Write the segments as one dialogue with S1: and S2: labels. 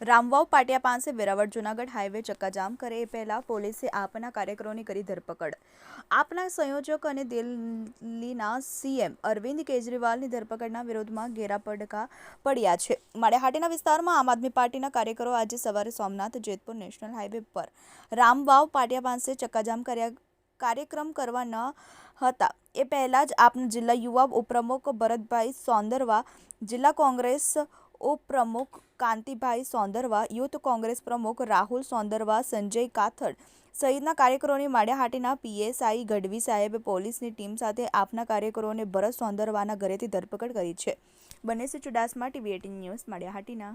S1: રામવાવ પાટિયા પાસે વેરાવળ જુનાગઢ હાઈવે ચક્કાજામ કરે એ પહેલાં પોલીસે આપના કાર્યકરોની કરી ધરપકડ. આપના સંયોજક અને દિલ્હીના સીએમ અરવિંદ કેજરીવાલની ધરપકડના વિરોધમાં ઘેરા પડકા પડ્યા છે. માળિયાહાટીના વિસ્તારમાં આમ આદમી પાર્ટીના કાર્યકરો આજે સવારે સોમનાથ જેતપુર નેશનલ હાઈવે પર રામવાવ પાટિયા પાસે ચક્કાજામ કર્યા કાર્યક્રમ કરવા ન હતા. એ પહેલાં જ આપના જિલ્લા યુવા ઉપપ્રમુખ ભરતભાઈ સોંદરવા, જિલ્લા કોંગ્રેસ ઉપપ્રમુખ કાંતિભાઈ સોંદરવા, યુથ કોંગ્રેસ પ્રમુખ રાહુલ સોંદરવા, સંજય કાથડ સહિતના કાર્યકરોની માળિયાહાટીના પીએસઆઈ ગઢવી સાહેબે પોલીસની ટીમ સાથે આપના કાર્યકરોને ભરત સોંદરવાના ઘરેથી ધરપકડ કરી છે. બનેસી Chudasama TV eighteen news Maliya Hatina.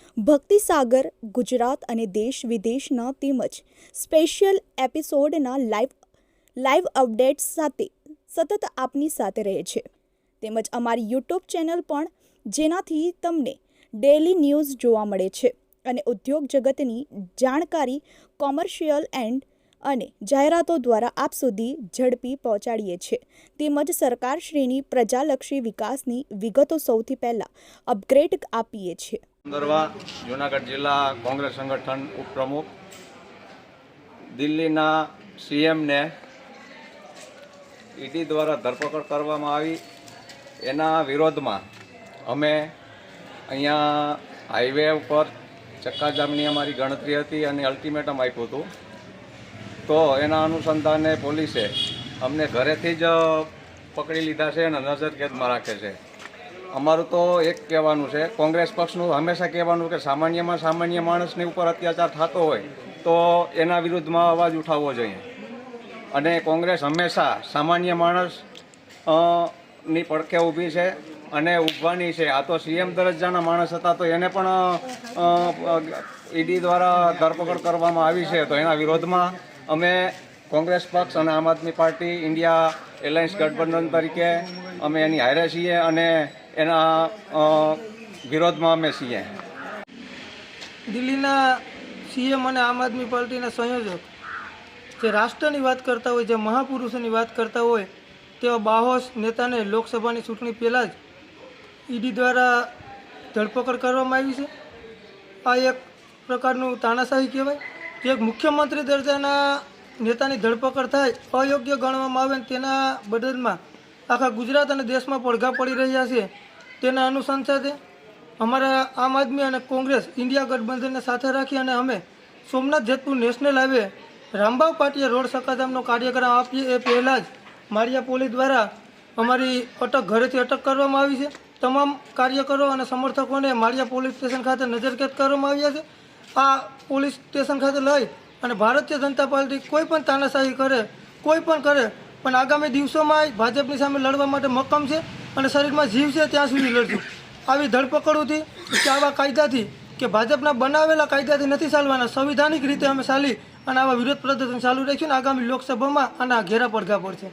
S1: ભક્તિસાગર Gujarat અને દેશ વિદેશના તેમજ સ્પેશિયલ એપિસોડના લાઈવ લાઈવ અપડેટ્સ સાથે સતત આપની સાથે રહે છે. તેમજ અમારી યુટ્યુબ ચેનલ પણ જેનાથી તમને ડેલી ન્યૂઝ જોવા મળે છે અને ઉદ્યોગ જગતની જાણકારી કોમર્શિયલ એન્ડ અને જાહેરાતો દ્વારા આપ સુધી ઝડપી પહોંચાડીએ છીએ. તેમજ સરકારશ્રીની પ્રજાલક્ષી વિકાસની વિગતો સૌથી પહેલાં અપગ્રેડ આપીએ છીએ.
S2: દરવા જુનાગઢ જિલ્લા કોંગ્રેસ સંગઠન ઉપપ્રમુખ, દિલ્હીના સીએમને ઈડી દ્વારા ધરપકડ કરવામાં આવી. એના વિરોધમાં અમે અહીંયા હાઈવે ઉપર ચક્કાજામની અમારી ગણતરી હતી અને અલ્ટિમેટમ આપ્યું હતું. તો એના અનુસંધાને પોલીસે અમને ઘરેથી જ પકડી લીધા છે અને નજરકેદમાં રાખે છે. અમારું તો એક કહેવાનું છે, કોંગ્રેસ પક્ષનું હંમેશા કહેવાનું કે સામાન્યમાં સામાન્ય માણસની ઉપર અત્યાચાર થતો હોય તો એના વિરુદ્ધમાં અવાજ ઉઠાવવો જોઈએ. અને કોંગ્રેસ હંમેશા સામાન્ય માણસની પડખે ઊભી છે અને ઊભવાની છે. આ તો સીએમ દરજ્જાના માણસ હતા તો એને પણ ઈડી દ્વારા ધરપકડ કરવામાં આવી છે. તો એના વિરોધમાં અમે કોંગ્રેસ પક્ષ અને આમ આદમી પાર્ટી, ઇન્ડિયા એલાયન્સ ગઠબંધન તરીકે અમે એની હારે છીએ અને એના વિરોધમાં અમે છીએ.
S3: દિલ્હીના સીએમ અને આમ આદમી પાર્ટીના સંયોજક જે રાષ્ટ્રની વાત કરતા હોય, જે મહાપુરુષોની વાત કરતા હોય, તેવા બાહોશ નેતાને લોકસભાની ચૂંટણી પહેલાં જ ઈડી દ્વારા ધરપકડ કરવામાં આવી છે. આ એક પ્રકારનું તાનાશાહી કહેવાય. જે મુખ્યમંત્રી દરજાના નેતાની ધરપકડ થાય, અયોગ્ય ગણવામાં આવે તેના બદલમાં આખા ગુજરાત અને દેશમાં પડઘા પડી રહ્યા છે. તેના અનુસંધાને અમારા આમ આદમી અને કોંગ્રેસ ઇન્ડિયા ગઠબંધનને સાથે રાખી અને અમે સોમનાથ જેતપુર નેશનલ હાઈવે, રામબાવ પાટીએ રોડ સકાધામનો કાર્યક્રમ આપીએ એ પહેલાં જ મારિયા પોલીસ દ્વારા અમારી અટક ઘરેથી અટક કરવામાં આવી છે. તમામ કાર્યકરો અને સમર્થકોને માળિયા પોલીસ સ્ટેશન ખાતે નજરકેદ કરવામાં આવ્યા છે. આ પોલીસ સ્ટેશન ખાતે લઈ અને ભારતીય જનતા પાર્ટી કોઈ પણ તાનાશાહી કરે, કોઈ પણ કરે, પણ આગામી દિવસોમાં ભાજપની સામે લડવા માટે મક્કમ છે અને શરીરમાં જીવ છે ત્યાં સુધી લડશું. આવી ધરપકડોથી કે આવા કાયદાથી કે ભાજપના બનાવેલા કાયદાથી નથી ચાલવાના, સંવિધાનિક રીતે અમે ચાલી અને આવા વિરોધ પ્રદર્શન ચાલુ રાખ્યું ને આગામી લોકસભામાં આના ઘેરા પડઘા પડશે.